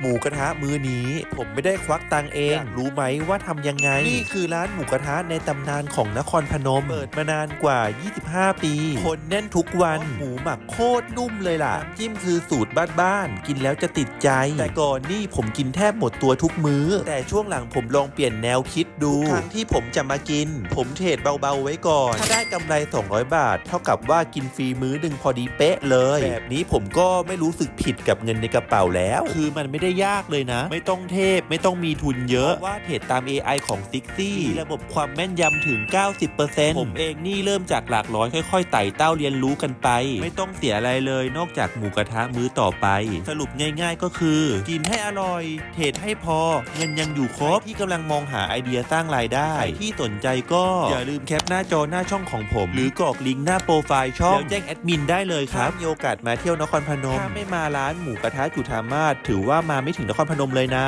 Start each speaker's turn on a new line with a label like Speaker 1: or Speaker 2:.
Speaker 1: หมูกระทะมื้อนี้ ผมไม่ได้ควักตังค์เอง รู้ไหมว่าทำยังไง นี่คือร้านหมูกระทะในตำนานของนครพนม เปิดมานานกว่า 25 ปี คนแน่นทุกวัน หมูหมักโคตรนุ่มเลยล่ะน้ำจิ้มคือสูตรบ้านๆ กินแล้วจะติดใจ แต่ก่อนนี่ผมกินแทบหมดตัวทุกมื้อ แต่ช่วงหลังผมลองเปลี่ยนแนวคิดดูทุกครั้งที่ผมจะมากิน ผมเทรดเบาๆไว้ก่อน ถ้าได้กำไร 200 บาท เท่ากับว่ากินฟรีมื้อหนึ่งพอดีเป๊ะเลย แบบนี้ผมก็ไม่รู้สึกผิดกับเงินในกระเป๋าแล้ว คือมันไม่ได้ยากเลยนะ ไม่ต้องเทพไม่ต้องมีทุนเยอะเพราะว่าเทรดตาม AI ของซิกซี่มีระบบความแม่นยำถึง 90%ผมเองนี่เริ่มจากหลักร้อยค่อยๆไต่เต้าเรียนรู้กันไป ไม่ต้องเสียอะไรเลยนอกจากหมูกระทะมื้อต่อไป สรุปง่ายๆก็คือ กินให้อร่อย เทรดให้พอ เงินยังอยู่ครบที่กำลังมองหาไอเดียสร้างรายได้ใครที่สนใจก็อย่าลืมแคปหน้าจอหน้าช่องของผม หรือกรอกลิงก์หน้าโปรไฟล์ช่องแล้วแจ้งแอดมินได้เลยครับมีโอกาสมาเที่ยวนครพนมถ้าไม่มาร้านหมูกระทะจุธามาศถือว่ามาไม่ถึงนครพนมเลยนะ